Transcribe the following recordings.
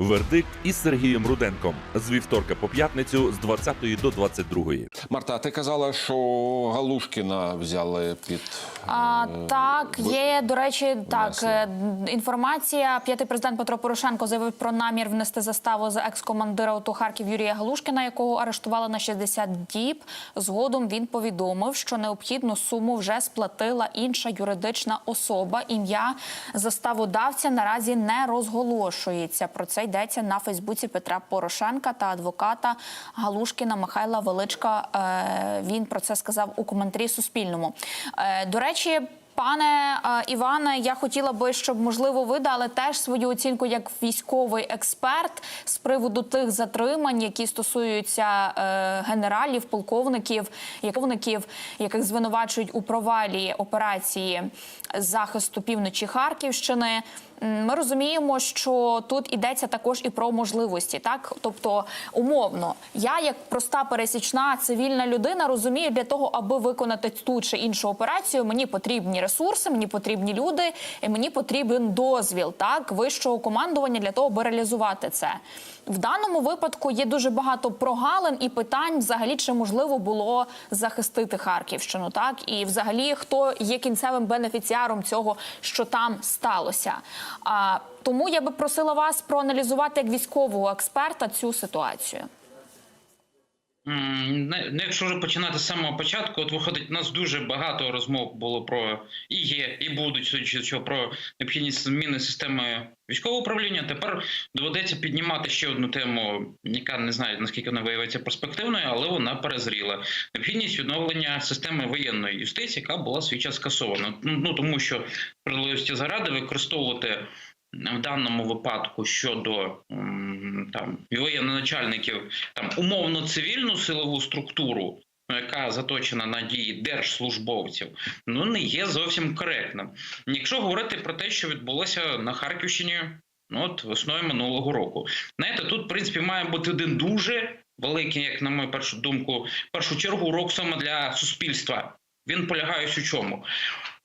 Вердикт із Сергієм Руденком з вівторка по п'ятницю з 20 до 22. Марта, ти казала, що Галушкіна взяли під А, так, є до речі, так внесли. е, інформація. П'ятий президент Петро Порошенко заявив про намір внести заставу за екс-командира ОТО Харків Юрія Галушкіна, якого арештували на 60 діб. Згодом він повідомив, що необхідну суму вже сплатила інша юридична особа. Ім'я заставодавця наразі не розголошується. Про це йдеться на Фейсбуці Петра Порошенка та адвоката Галушкіна Михайла Величка. Е, Він про це сказав у коментарі Суспільному. Е, До речі. Пане е, Іване, я хотіла би, щоб можливо ви дали теж свою оцінку як військовий експерт з приводу тих затримань, які стосуються е, генералів, полковників, яковників, яких звинувачують у провалі операції захисту півночі Харківщини. Ми розуміємо, що тут йдеться також і про можливості, так тобто, умовно, я як проста пересічна цивільна людина розумію, для того, аби виконати ту чи іншу операцію, мені потрібні ресурси, мені потрібні люди, і мені потрібен дозвіл так вищого командування для того, аби реалізувати це. В даному випадку є дуже багато прогалин і питань, взагалі, чи можливо було захистити Харківщину, так і взагалі хто є кінцевим бенефіціаром цього, що там сталося. А тому я би просила вас проаналізувати як військового експерта цю ситуацію. Не Якщо вже починати з самого початку, от виходить, у нас дуже багато розмов було про і є, і будуть судячи з про необхідність зміни системи військового управління. Тепер доведеться піднімати ще одну тему, яка не знаю наскільки вона виявиться перспективною, але вона перезріла. Необхідність відновлення системи воєнної юстиції, яка була свій час скасована. Ну ну, тому що справедливості заради використовувати в даному випадку щодо там воєнноначальників там умовно цивільну силову структуру, яка заточена на дії держслужбовців, ну не є зовсім коректним. Якщо говорити про те, що відбулося на Харківщині, ну от весною минулого року, знаєте, тут в принципі має бути один дуже великий, як на мою першу думку, першу чергу урок саме для суспільства. Він полягає у чому.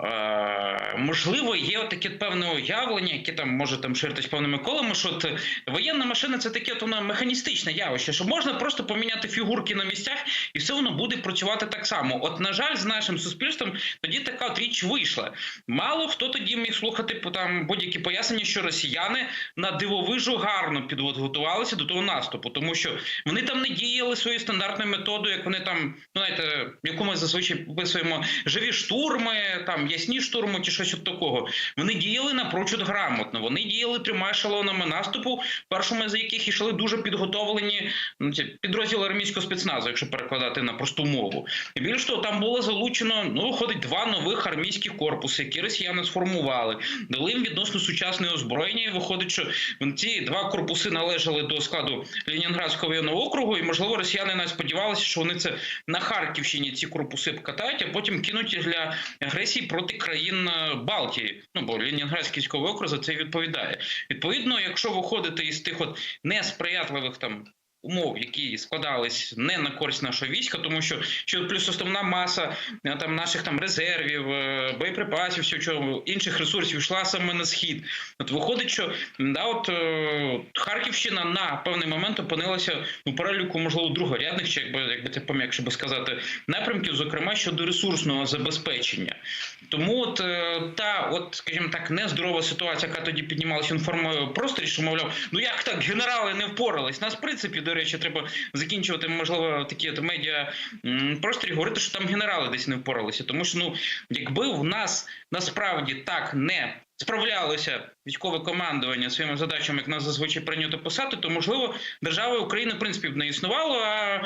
Е, можливо, є таке певне уявлення, яке там може там ширитись певними колами, що от воєнна машина це таке от воно механістичне явище, що можна просто поміняти фігурки на місцях, і все воно буде працювати так само. От, на жаль, з нашим суспільством тоді така от річ вийшла. Мало хто тоді міг слухати там будь-які пояснення, що росіяни на дивовижу гарно підготувалися до того наступу, тому що вони там не діяли своєю стандартною методою, як вони там, ну знаєте, яку ми зазвичай описуємо живі штурми, там ясні штурми чи щось от такого. Вони діяли напрочуд грамотно. Вони діяли трьома ешелонами наступу, першими з яких йшли дуже підготовлені ну, підрозділи армійського спецназу, якщо перекладати на просту мову. І більш того, там було залучено ну, виходить два нових армійських корпуси, які росіяни сформували, дали їм відносно сучасне озброєння. І виходить, що ці два корпуси належали до складу Ленінградського воєнного округу, і можливо росіяни навіть сподівалися, що вони це на Харківщині ці корпуси покатають, а потім кинуть для агресії проти країн Балтії. Ну бо Лінінградський військовий округ за це відповідає. Відповідно, якщо виходити із тих от несприятливих там. Умов, які складались не на користь нашого війська, тому що що плюс основна маса е, там наших там резервів, е, боєприпасів, всього інших ресурсів йшла саме на схід. От виходить, що да, от е, Харківщина на певний момент опинилася у переліку, можливо, другорядних, чи якби якби це пом'якше би сказати, напрямків, зокрема щодо ресурсного забезпечення. Тому от та, от, скажімо так, нездорова ситуація, яка тоді піднімалася в інформовому просторі, що мовляв, ну як так генерали не впорались? Нас в принципі, до речі, треба закінчувати, можливо, такі от медіа просторі, говорити, що там генерали десь не впоралися. Тому що ну, якби в нас насправді так не справлялося військове командування своїми задачами, як нас зазвичай прийнято писати, то можливо держава України в принципі б не існувало. А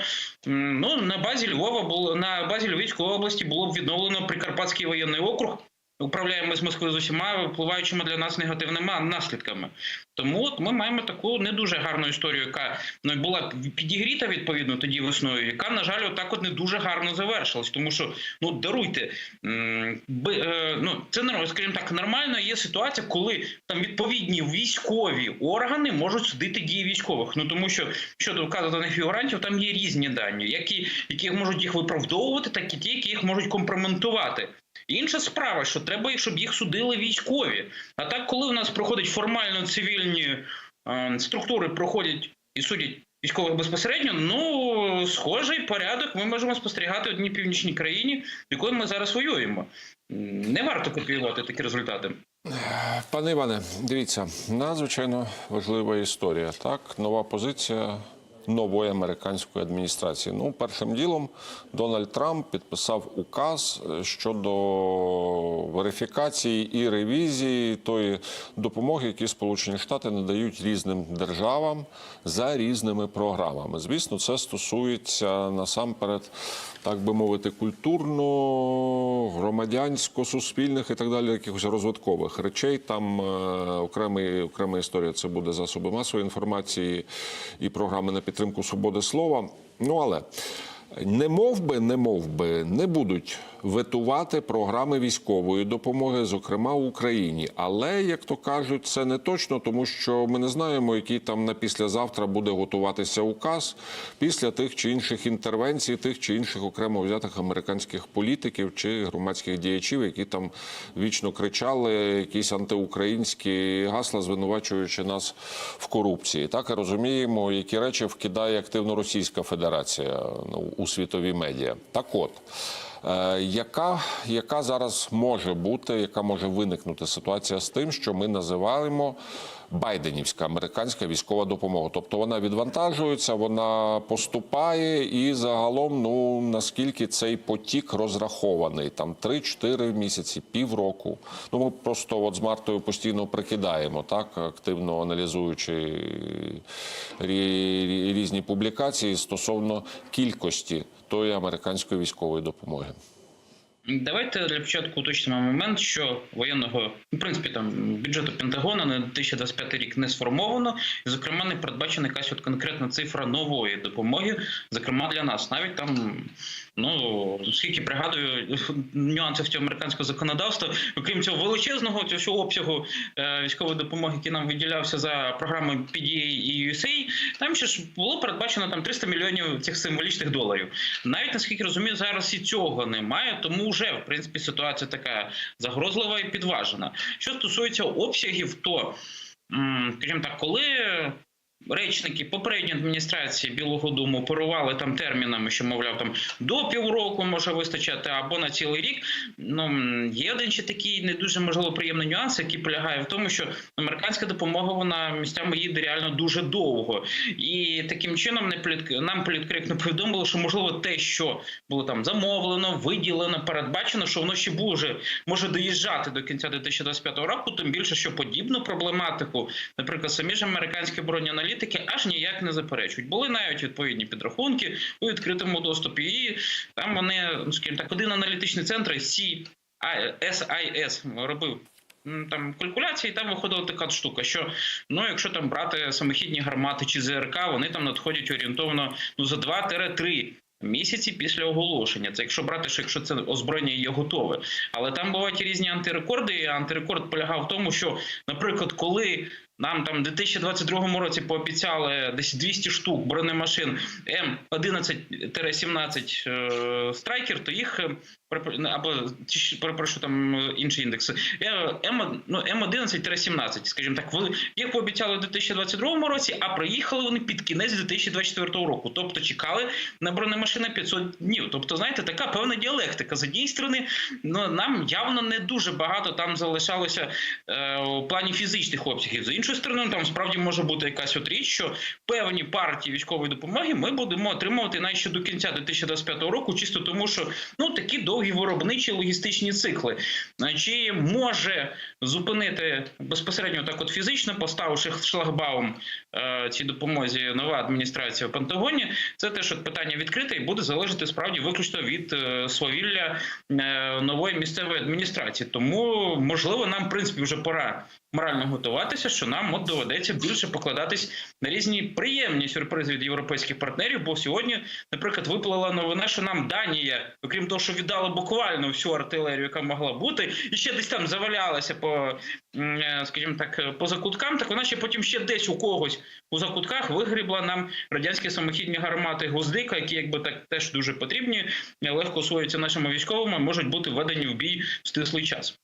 ну на базі Львова було на базі Львівської області було б відновлено Прикарпатський воєнний округ. Управляємо з Москви з усіма впливаючими для нас негативними наслідками. Тому от ми маємо таку не дуже гарну історію, яка ну, була підігріта відповідно тоді весною, яка, на жаль, отак от не дуже гарно завершилась. Тому що ну даруйте, би, е, ну це скажімо так, нормально є ситуація, коли там відповідні військові органи можуть судити дії військових. Ну тому що щодо вказаних фігурантів, там є різні дані, які, які можуть їх виправдовувати, так і ті, які їх можуть компроментувати. Інша справа, що треба, щоб їх судили військові. А так, коли у нас проходять формально цивільні е, структури проходять і судять військових безпосередньо. Ну схожий порядок ми можемо спостерігати в одній північній країні, в якої ми зараз воюємо. Не варто копіювати такі результати. Пане Іване, дивіться, надзвичайно важлива історія. Так, нова позиція нової американської адміністрації. Ну, першим ділом Дональд Трамп підписав указ е, щодо верифікації і ревізії тої допомоги, які Сполучені Штати надають різним державам за різними програмами. Звісно, це стосується насамперед, так би мовити, культурно, громадянсько, суспільних і так далі, якихось розвиткових речей. Там е, окремий, окрема історія це буде засоби масової інформації і програми на підтримку свободи слова. Ну але не мов би, не мов би, не будуть ветувати програми військової допомоги, зокрема Україні. Але як то кажуть, це не точно, тому що ми не знаємо, який там на післязавтра буде готуватися указ після тих чи інших інтервенцій, тих чи інших окремо взятих американських політиків чи громадських діячів, які там вічно кричали якісь антиукраїнські гасла, звинувачуючи нас в корупції. Так і розуміємо, які речі вкидає активно Російська Федерація ну, у світові медіа. Так от. Е, Яка, яка зараз може бути, яка може виникнути ситуація з тим, що ми називаємо Байденівська американська військова допомога? Тобто вона відвантажується, вона поступає, і загалом, ну наскільки цей потік розрахований, там 3-4 місяці, півроку. Ну ми просто от з Мартою постійно прикидаємо, так активно аналізуючи різні публікації стосовно кількості тої американської військової допомоги. Давайте для початку уточнимо момент, що воєнного в принципі там бюджету Пентагона на 2025 рік не сформовано, і зокрема не передбачена якась от конкретна цифра нової допомоги, зокрема для нас. Навіть там, ну скільки пригадую нюансів цього американського законодавства, окрім цього величезного цього обсягу е, військової допомоги, який нам виділявся за програмою PDA і USA, там ще ж було передбачено там 300 мільйонів цих символічних доларів. Навіть наскільки розумію, зараз і цього немає, тому вже в принципі ситуація така загрозлива і підважена. Що стосується обсягів, то скажімо так, коли. Речники попередньої адміністрації Білого Дому оперували там термінами, що мовляв там до півроку може вистачати або на цілий рік. Ну є один ще такий не дуже можливо приємний нюанс, який полягає в тому, що американська допомога вона місцями їде реально дуже довго, і таким чином не політ... нам політкоректно повідомили, що можливо те, що було там замовлено, виділено, передбачено, що воно ще буде може доїжджати до кінця 2025 року. Тим більше, що подібну проблематику, наприклад, самі ж американські оборонні аналітики аж ніяк не заперечують. Були навіть відповідні підрахунки у відкритому доступі, і там вони, ну скажімо так, один аналітичний центр SIS робив. Там калькуляції, там виходила така штука, що ну, якщо там брати самохідні гармати чи ЗРК, вони там надходять орієнтовно ну за 2-3 місяці після оголошення. Це якщо брати, що якщо це озброєння є готове. Але там бувають різні антирекорди. І антирекорд полягав в тому, що, наприклад, коли нам там в 2022 році пообіцяли десь 200 штук бронемашин М11-17 е, страйкер, то їх е, або ті перепрошую там е, інший індекс. Е, М, ну, М11-17, скажімо так, їх пообіцяли в 2022 році, а приїхали вони під кінець 2024 року. Тобто чекали на бронемашини 500 днів. Тобто, знаєте, така певна діалектика. З однієї сторони, ну нам явно не дуже багато там залишалося е, у плані фізичних обсягів. З іншої сторони, там справді може бути якась от річ, що певні партії військової допомоги ми будемо отримувати навіть ще до кінця 2025 року, чисто тому, що ну такі довгі виробничі логістичні цикли. Чи може зупинити безпосередньо так, от фізично, поставивши шлагбаум е, цій допомозі нова адміністрація в Пентагоні? Це теж от питання відкрите і буде залежати справді виключно від е, свавілля е, нової місцевої адміністрації. Тому можливо нам в принципі вже пора морально готуватися, що нам от доведеться більше покладатись на різні приємні сюрпризи від європейських партнерів. Бо сьогодні, наприклад, виплила новина, що нам Данія, окрім того, що віддала буквально всю артилерію, яка могла бути, і ще десь там завалялася по, е, скажімо так, по закуткам. Так вона ще потім ще десь у когось у закутках вигрібла нам радянські самохідні гармати Гвоздика, які якби так теж дуже потрібні, легко освоюються нашими військовими, можуть бути введені в бій в стислий час.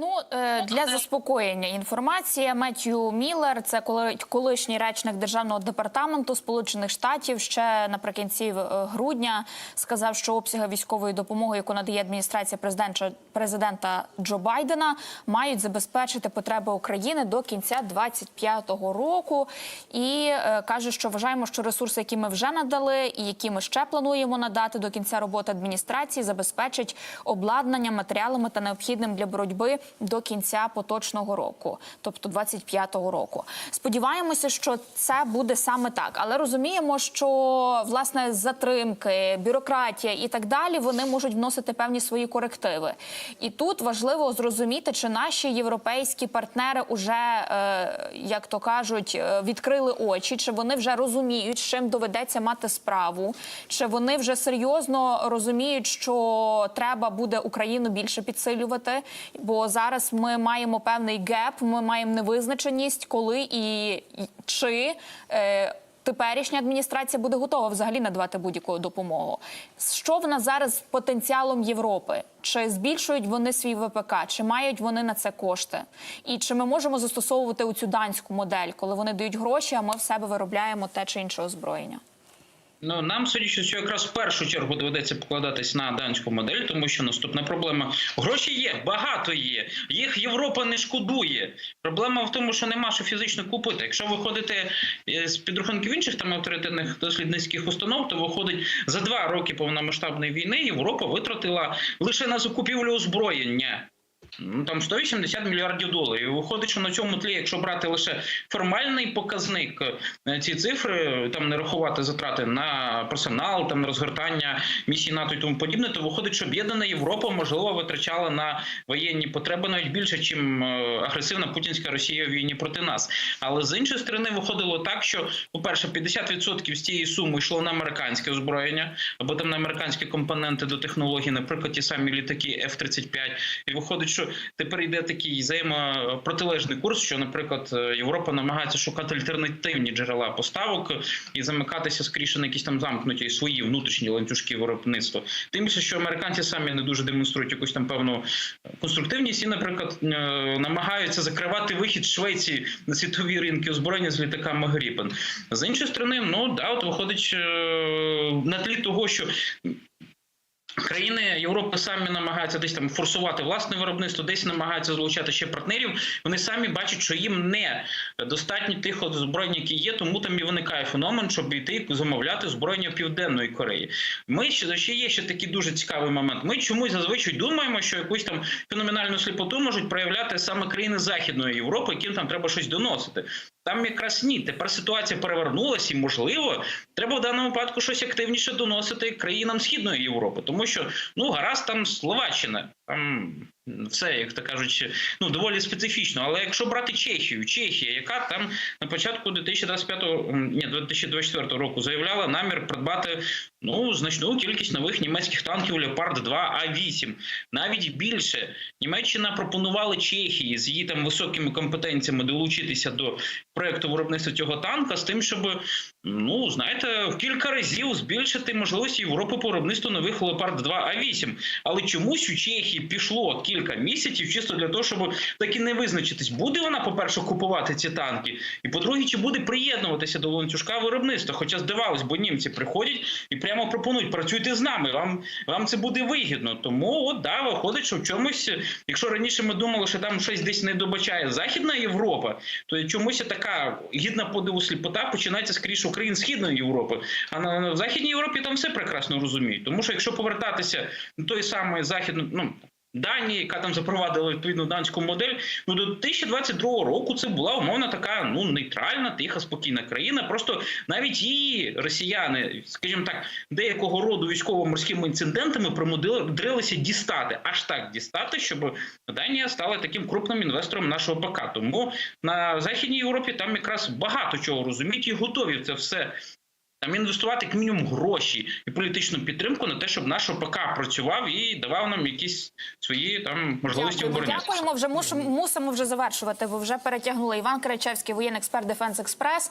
Ну е, для заспокоєння інформація Меттью Міллер, це коли- колишній речник державного департаменту Сполучених Штатів, ще наприкінці е, грудня сказав, що обсяги військової допомоги, яку надає адміністрація президента президента Джо Байдена, мають забезпечити потреби України до кінця 25-го року. І е, каже, що вважаємо, що ресурси, які ми вже надали, і які ми ще плануємо надати до кінця роботи адміністрації, забезпечить обладнання матеріалами та необхідним для боротьби до кінця поточного року, тобто 25-го року. Сподіваємося, що це буде саме так, але розуміємо, що власне затримки, бюрократія і так далі вони можуть вносити певні свої корективи. І тут важливо зрозуміти, чи наші європейські партнери уже, е, як то кажуть, е, відкрили очі, чи вони вже розуміють, з чим доведеться мати справу, чи вони вже серйозно розуміють, що треба буде Україну більше підсилювати, бо зараз ми маємо певний геп, ми маємо невизначеність, коли і чи. Е, Теперішня адміністрація буде готова взагалі надавати будь-яку допомогу. Що в нас зараз з потенціалом Європи? Чи збільшують вони свій ВПК, чи мають вони на це кошти? І чи ми можемо застосовувати у цю данську модель, коли вони дають гроші, а ми в себе виробляємо те чи інше озброєння? Ну нам судячи, що якраз в першу чергу доведеться покладатись на данську модель, тому що наступна проблема гроші є, багато є. Їх Європа не шкодує. Проблема в тому, що нема що фізично купити. Якщо ви ходите е, з підрахунків інших там авторитетних дослідницьких установ, то виходить за два роки повномасштабної війни Європа витратила лише на закупівлю озброєння. Ну, там 180 мільярдів доларів. Виходить, що на цьому тлі, якщо брати лише формальний показник, е, ці цифри там не рахувати затрати на персонал, там на розгортання місій НАТО і тому подібне, то виходить, що об'єднана Європа можливо витрачала на воєнні потреби навіть більше, чим е, агресивна путінська Росія в війні проти нас. Але з іншої сторони виходило так, що, по-перше, 50% з цієї суми йшло на американське озброєння або там на американські компоненти до технологій, наприклад, ті самі літаки F-35. І виходить, що тепер йде такий взаємопротилежний курс, що, наприклад, Європа намагається шукати альтернативні джерела поставок і замикатися скоріше на якісь там замкнуті свої внутрішні ланцюжки виробництва. Тим більше, що американці самі не дуже демонструють якусь там певну конструктивність і, наприклад, е, намагаються закривати вихід Швеції на світові ринки озброєння з літаками Гріпен. З іншої сторони, ну да, от виходить е, на тлі того, що Країни Європи самі намагаються десь там форсувати власне виробництво, десь намагаються залучати ще партнерів. Вони самі бачать, що їм не достатньо тих озброєнь, які є, тому там і виникає феномен, щоб йти замовляти озброєння Південної Кореї. Ми ще ще є ще такий дуже цікавий момент. Ми чомусь зазвичай думаємо, що якусь там феноменальну сліпоту можуть проявляти саме країни Західної Європи, яким там треба щось доносити. Там якраз ні. Тепер ситуація перевернулася, і можливо, треба в даному випадку щось активніше доносити країнам Східної Європи, тому що ну гаразд там Словаччина, там все, як то кажуть, ну доволі специфічно. Але якщо брати Чехію, Чехія, яка там на початку 2025 ні, 2024 року заявляла намір придбати ну значну кількість нових німецьких танків Леопард 2 А8, навіть більше Німеччина пропонувала Чехії з її там високими компетенціями долучитися до проекту виробництва цього танка з тим, щоб ну знаєте, в кілька разів збільшити можливості Європи по виробництву нових Леопард 2 А8. Але чомусь у Чехії пішло кілька місяців, чисто для того, щоб таки не визначитись, буде вона, по-перше, купувати ці танки, і по-друге, чи буде приєднуватися до ланцюжка виробництва. Хоча здавалось, бо німці приходять і прямо пропонують працюйте з нами. Вам вам це буде вигідно. Тому от да, виходить, що в чомусь, якщо раніше ми думали, що там щось десь не добачає Західна Європа, то чомусь така гідна подиву сліпота починається скоріше Україн Східної Європи. А на, на Західній Європі там все прекрасно розуміють. Тому що якщо повертатися до той самої західної, ну Данії, яка там запровадила відповідну данську модель, ну до 2022 року це була умовно така ну нейтральна, тиха, спокійна країна. Просто навіть її росіяни, скажімо так, деякого роду військово-морськими інцидентами примудрилися дістати, аж так дістати, щоб Данія стала таким крупним інвестором нашого ПК. Тому на західній Європі там якраз багато чого розуміють і готові це все там інвестувати як мінімум гроші і політичну підтримку на те, щоб наш ОПК працював і давав нам якісь свої там можливості Дякуємо, дякуємо. Вже мусимо, мусимо вже завершувати. Ви вже перетягнули Іван Крачевський, воєнний експерт Дефенс Експрес.